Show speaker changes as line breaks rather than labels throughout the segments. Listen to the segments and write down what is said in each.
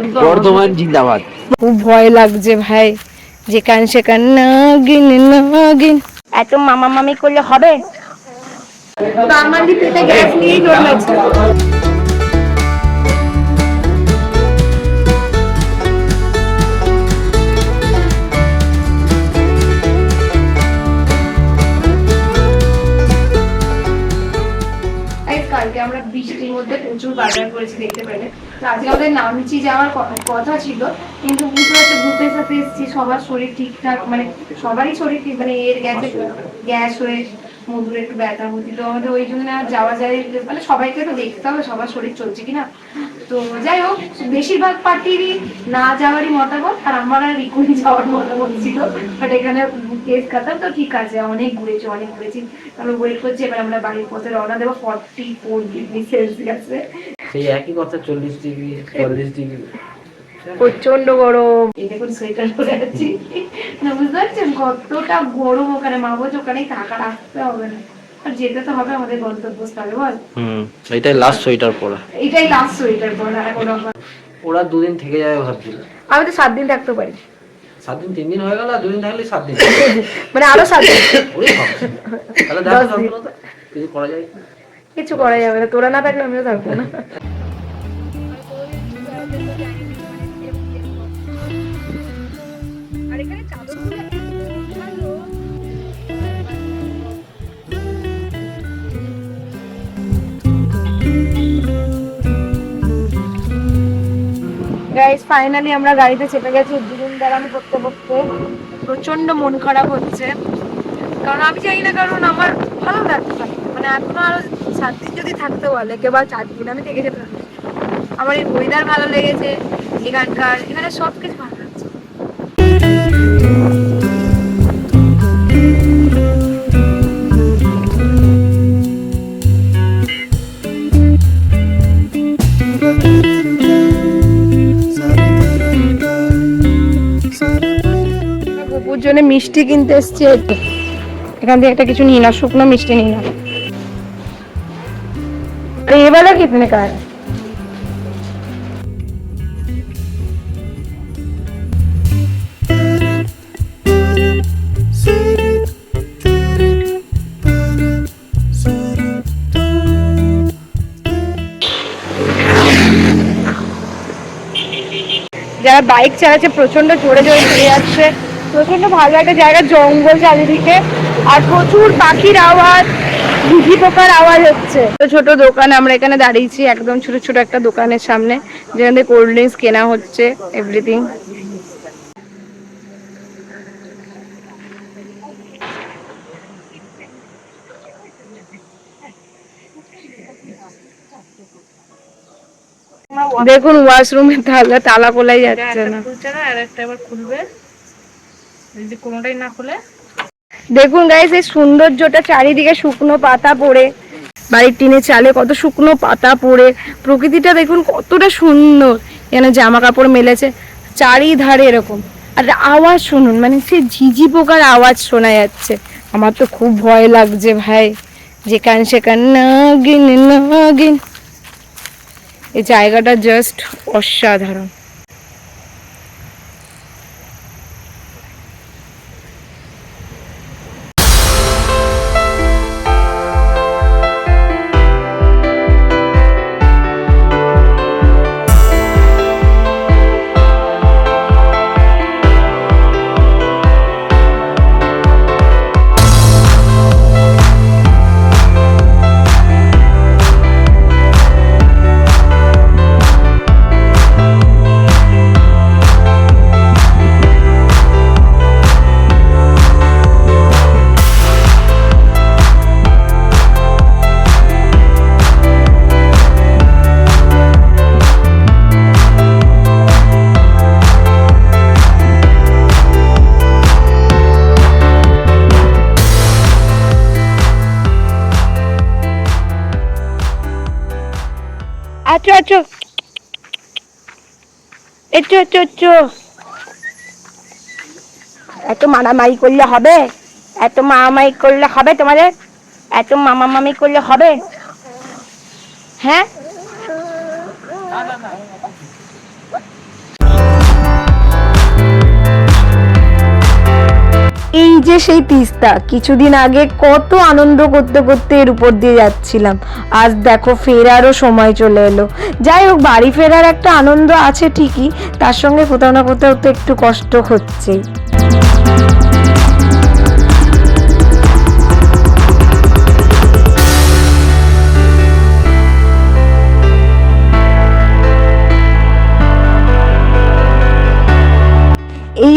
বর্ধমান জিন্দাবাদ।
খুব ভয় লাগছে ভাই যেখান সেখান নাগিন নাগিন। এত মামা মামি করলে হবে? বাঙালি পেটে গ্যাস নিয়েই জন্মেছে। কালকে আমরা বৃষ্টির মধ্যে প্রচুর বাজার করেছি দেখতে পেলে। তো আজকে আমাদের নামছি যাওয়ার কথা ছিল কিন্তু বুঝতে পারছ গ্রুপের সাথে এসেছি সবার শরীর ঠিকঠাক মানে সবারই শরীর ঠিক মানে এর গ্যাসে গ্যাস হয়ে মধুর একটু ব্যথা হচ্ছিল তো আমাদের ওই জন্য যাওয়া যায় মানে সবাইকে তো দেখতে হবে সবার শরীর চলছে কিনা। তো যাই হোক বেশিরভাগ পার্টিরই না যাওয়ারই মতামত আর আমার আর রিকুনি যাওয়ার মতামত ছিল বাট এখানে কেস খাতাম তো ঠিক আছে অনেক ঘুরেছি অনেক ঘুরেছি। আমরা ওয়েট করছি এবার আমরা বাড়ির পথে রওনা দেবো ফর্টি ফোর ডিগ্রি সেলসিয়াসে
সেই একই কথা চল্লিশ ডিগ্রি চল্লিশ ডিগ্রি
প্রচণ্ড গরম। এই দেখুন সোয়েটার পরে আছি। না বুঝতে পারছেন? কতটা গরম ওখানে মা বলছে ওখানেই থাকা রাখতে হবে না। আর যেতে তো হবে আমাদের গন্তব্যস্থলে বল।
হুম এটাই লাস্ট সোয়েটার পরা।
এটাই লাস্ট সোয়েটার পরা
ওরা দুদিন থেকে যাবে ভাবছিল।
আমি তো সাত দিন থাকতে পারি।
সাত দিন তিন দিন হয়ে গেল আর দুদিন থাকলে সাত দিন।
মানে আরও সাত দিন।
তাহলে দেখো? কিছু করা যায়?
কিছু করা যাবে না তোরা না থাকলে আমিও থাকব না। গাইস ফাইনালি আমরা গাড়িতে চেপে গেছি দুদিন দাঁড়ানো করতে করতে প্রচণ্ড মন খারাপ হচ্ছে কারণ আমি চাই না, কারণ আমার ভালো লাগছে। মানে এখন আর সাত দিন যদি থাকতে বলে কেবল চার দিন আমি থেকে যেতে। আমার এই ওয়েদার ভালো লেগেছে এখানকার এখানে সব কিছু ভালো মিষ্টি কিনতে এসছি এই তো। এখান থেকে একটা কিছু নিই না শুকনো মিষ্টি নিই না अरे ये वाला कितने का है যারা বাইক চালাচ্ছে প্রচন্ড জোরে জোরে চলে যাচ্ছে প্রচণ্ড ভালো একটা জায়গা জঙ্গল চারিদিকে আর প্রচুর পাখির আওয়াজ ঘুঘি পোকার আওয়াজ হচ্ছে। ছোট ছোট দোকান আমরা এখানে দাঁড়িয়েছি একদম ছোট ছোট একটা দোকানের সামনে যেখান কোল্ড ড্রিঙ্কস কেনা হচ্ছে এভরিথিং দেখুন ওয়াশরুমের তালা তালা খোলাই যাচ্ছে না।
খুলছে না আর একটা এবার খুলবে। যদি কোনোটাই না
দেখুন গাইস এই সৌন্দর্যটা চারিদিকে শুকনো পাতা পড়ে। বাড়ির টিনের চালে কত শুকনো পাতা পড়ে। প্রকৃতিটা দেখুন কতটা সুন্দর। এখানে জামা কাপড় মেলেছে। চারিধারে এরকম। আর আওয়াজ শুনুন মানে সে ঝিঝি পোকার আওয়াজ শোনা যাচ্ছে। আমার তো খুব ভয় লাগছে ভাই। যেখান সেখান নাগিন নাগিন। এই জায়গাটা জাস্ট অসাধারণ। আচ্ছা আচ্ছা। একটু একটু একটু এত মারামারি করলে হবে? এত মারামারি করলে হবে তোমাদের? এত মামা মামি করলে হবে? হ্যাঁ?
সেই তিস্তা। কিছুদিন আগে কত আনন্দ করতে করতে এর উপর দিয়ে যাচ্ছিলাম। আজ দেখো ফেরারও সময় চলে এলো। যাই হোক, বাড়ি ফেরার একটা আনন্দ আছে ঠিকই, তার সঙ্গে কোথাও না কোথাও তো একটু কষ্ট হচ্ছেই।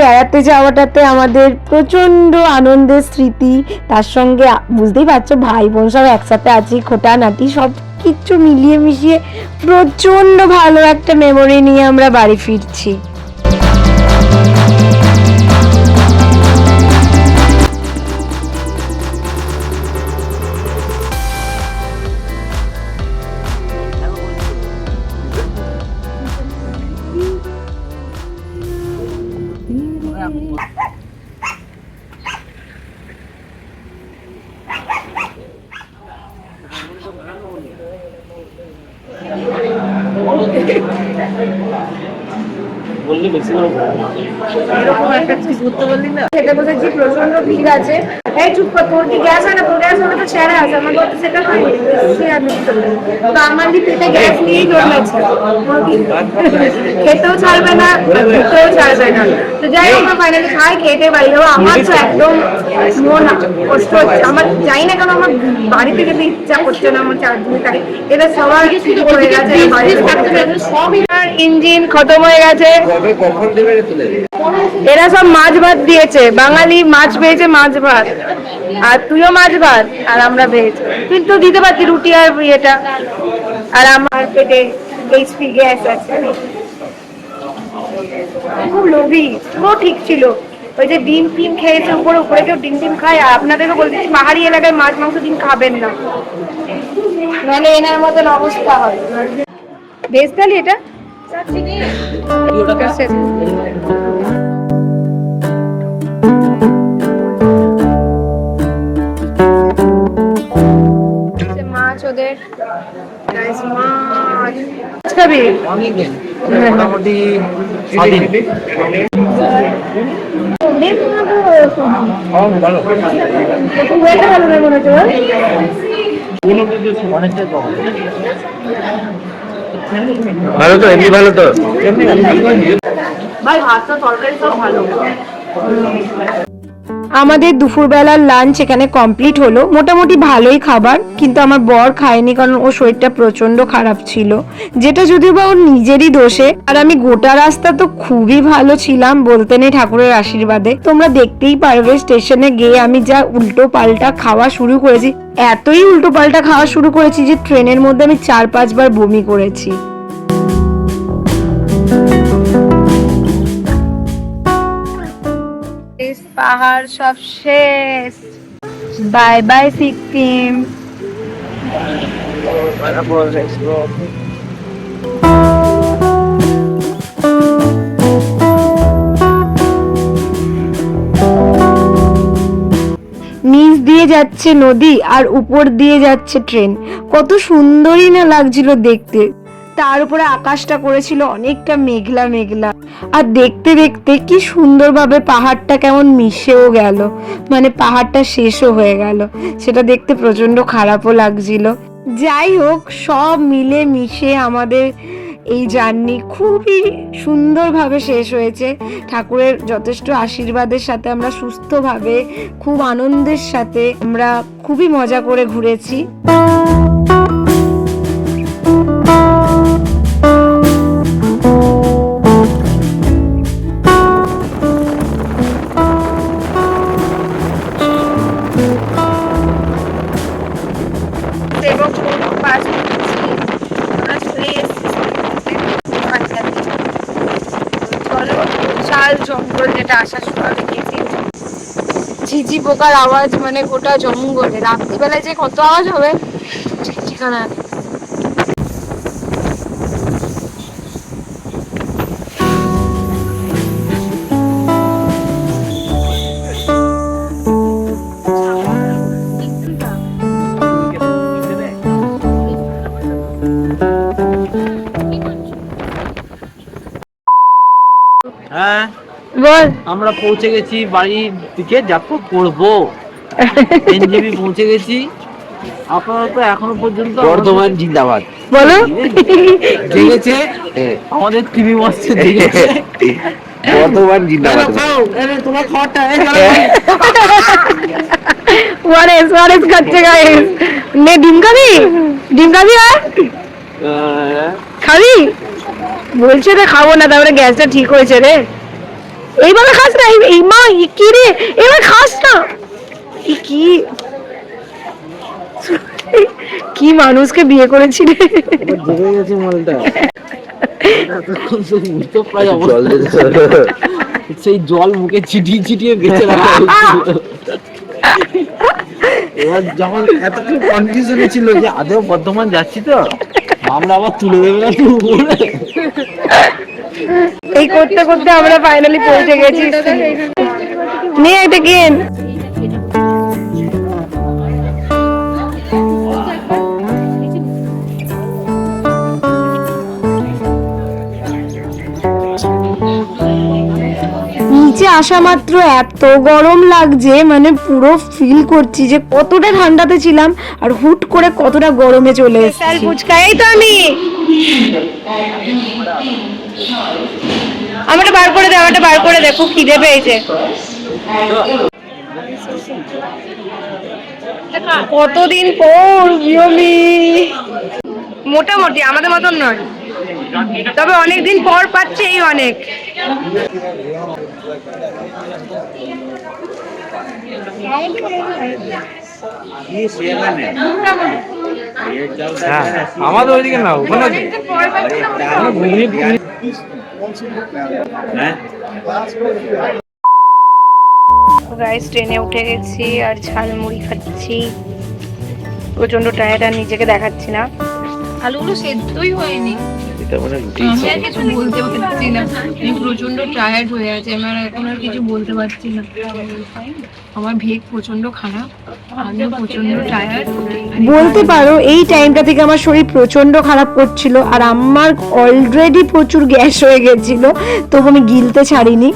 বেড়াতে যাওয়াটাতে আমাদের প্রচণ্ড আনন্দের স্মৃতি। তার সঙ্গে বুঝতেই পারছ ভাই বোন সব একসাথে আছি খোটা নাটি সব কিছু মিলিয়ে মিশিয়ে প্রচণ্ড ভালো একটা মেমোরি নিয়ে আমরা বাড়ি ফিরছি।
খেতে প্রচণ্ড ভিড় আছে। এই চুপ কর তোর কি গ্যাস হয় না? তোর গ্যাস হলে তো ছেড়ে আছে আমার তো সেটা হয় সে আর নিতে তো আমার দি পেটে গ্যাস নিয়েই জন্মেছে। খেতেও ছাড়বে না খেতেও ছাড়বে না। তো যাই হোক আমরা ফাইনালি খাই খেতে পারি আমার তো একদম মন কষ্ট হচ্ছে। আমার জানি না কেন আমার বাড়িতে যেতে ইচ্ছা করছে না আমার চার দিন থাকে এটা সবার হয়ে গেছে থাকতে ইঞ্জিন খতম হয়ে গেছে। এরা সব মাছ ভাত দিয়েছে। বাঙালি মাছ পেয়েছে মাছ ভাত। আর তুইও মাছ ভাত আর আমরা ভেজ কিন্তু দিতে পারতি রুটি আর ইয়েটা। আর আমার পেটে এইচপি গ্যাস আছে। খুব লোভী। পুরো ঠিক ছিল। ওই যে ডিম টিম খেয়েছে উপরে উপরে কেউ ডিম ডিম খায় আর আপনাদেরকে চাই, পাহাড়ি এলাকায় মাছ মাংস ডিম খাবেন না। নাহলে এনার মতন অবস্থা হয়। ভেজ থালি এটা? ওদের। খাবি?
মোটামুটি ভালো।
তো এমনি ভালো তো?
ভাই ভাতটা তরকারি সব ভালো।
আমাদের দুপুরবেলার লাঞ্চ এখানে কমপ্লিট হলো। মোটামুটি ভালোই খাবার, কিন্তু আমার বর খায়নি কারণ ওর শরীরটা প্রচণ্ড খারাপ ছিল। যেটা যদিও বা ওর নিজেরই দোষে, আর আমি গোটা রাস্তা তো খুবই ভালো ছিলাম বলতে নেই ঠাকুরের আশীর্বাদে। তোমরা দেখতেই পারবে স্টেশনে গিয়ে আমি যা উল্টো পাল্টা খাওয়া শুরু করেছি, এতই উল্টো পাল্টা খাওয়া শুরু করেছি যে ট্রেনের মধ্যে আমি চার পাঁচবার বমি করেছি।
পাহাড় সব শেষ। Bye bye Sikkim.
নিচ দিয়ে যাচ্ছে নদী আর উপর দিয়ে যাচ্ছে ট্রেন। কত সুন্দরই না লাগছিল দেখতে। তার উপরে আকাশটা করেছিল অনেকটা মেঘলা মেঘলা। আর দেখতে দেখতে কি সুন্দরভাবে পাহাড়টা কেমন মিশেও গেল। মানে পাহাড়টা শেষও হয়ে গেল। সেটা দেখতে প্রচণ্ড খারাপও লাগছিল। যাই হোক, সব মিলে মিশে আমাদের এই জার্নি খুবই সুন্দরভাবে শেষ হয়েছে। ঠাকুরের যথেষ্ট আশীর্বাদের সাথে আমরা সুস্থভাবে, খুব আনন্দের সাথে আমরা খুবই মজা করে ঘুরেছি।
দেখেছি ঝিঝি পোকার আওয়াজ মানে গোটা জঙ্গলে। রাত্রিবেলায় যে কত আওয়াজ হবে ঠিক ঠিকানা
আমরা পৌঁছে গেছি বাড়ির দিকে যাত্রা করব। এনজেবি পৌঁছে গেছি। আপাতত এখনও পর্যন্ত বর্ধমান জিন্দাবাদ।
বলো।
জেগেছে। আমাদের টিভি মস্ত জেগেছে।
বর্ধমান জিন্দাবাদ।
তোমার খাবারটা
ওয়ারেস ওয়ারেস খাচ্ছে গাইস নে ডিম খাবি? ডিম খাবি আর খাবি? বলছে রে খাব না তারপরে গ্যাসটা ঠিক হয়েছে রে। এইভাবে খাস না, এই- মা কি রে এবার খাস না কি কি মানুষকে বিয়ে করেছি রে
গেছে মালটা। সেই জল মুখে ছিটিয়ে ছিটিয়ে বেঁচে এবার যখন এতটা কনফিউশনে ছিল যে আদেও বর্ধমান যাচ্ছি তো, আমরা আবার তুলে দেবে না তো উপরে।
এই করতে করতে আমরা ফাইনালি পৌঁছে গেছি। নে একটা গেম নিচে আসা মাত্র এত গরম লাগছে মানে পুরো ফিল করছি যে কতটা ঠান্ডাতে ছিলাম আর হুট করে কতটা গরমে চলে এসেছি। ফুচকা এই তো আমি। আমারটা বার করে দে আমারটা বার করে দে খুব খিদে পেয়েছে। কতদিন পর বিয়মি মোটামুটি আমাদের মতন নয়। তবে অনেকদিন পর পাচ্ছে এই অনেক।
হ্যাঁ আমাদের ওইদিকে না ওখানে
গাইস ট্রেনে উঠে গেছি আর ঝালমুড়ি খাচ্ছি। প্রচণ্ড টায়ার্ড আর নিজেকে দেখাচ্ছি না।
আলুগুলো সেদ্ধই হয়নি। কিছু বলতে পারছি না। আমি প্রচণ্ড টায়ার্ড হয়ে আছে আমার এখন আর কিছু বলতে পারছি না। আমার ভেগ প্রচণ্ড খারাপ আমিও প্রচণ্ড টায়ার্ড
বলতে পারো এই টাইমটা থেকে আমার শরীর প্রচণ্ড খারাপ করছিল আর আমার অলরেডি প্রচুর গ্যাস হয়ে গেছিল তবু আমি গিলতে ছাড়িনি।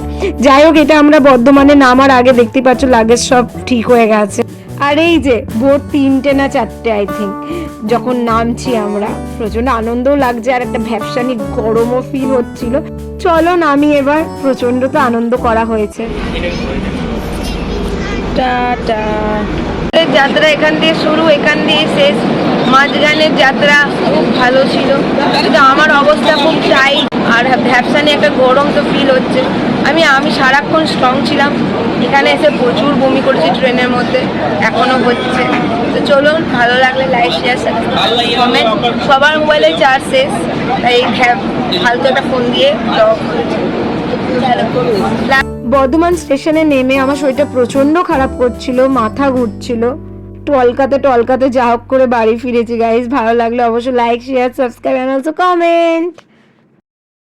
যাই হোক এটা আমরা বর্ধমানে নামার আগে দেখতে পাচ্ছ লাগেজ সব ঠিক হয়ে গেছে। আর এই যে, ভোর তিনটে না চারটে আই থিঙ্ক যখন নামছি আমরা প্রচণ্ড আনন্দও লাগছে আর একটা ভ্যাপসানি গরমও ফিল হচ্ছিল। চলো নামি এবার প্রচণ্ড তো আনন্দ করা হয়েছে। যাত্রা এখান দিয়ে শুরু, এখান দিয়ে শেষ। মাঝখানের যাত্রা খুব ভালো ছিল। কিন্তু আমার অবস্থা খুব টাইট আর ভ্যাপসানি একটা গরম তো ফিল হচ্ছে। আমি আমি সারাক্ষণ স্ট্রং ছিলাম। এখানে এসে প্রচুর বমি করেছি ট্রেনের মধ্যে। এখনও হচ্ছে। তো চলুন, ভালো লাগলে লাইক শেয়ার কমেন্ট সবার মোবাইলে চার্জ শেষ। তাই ফালতু একটা ফোন দিয়ে বর্ধমান স্টেশনে নেমে আমার শরীরটা প্রচণ্ড খারাপ করছিল, মাথা ঘুরছিল। টলকাতে টলকাতে যা হোক করে বাড়ি ফিরেছি গাইজ ভালো লাগলে অবশ্যই like share subscribe and also comment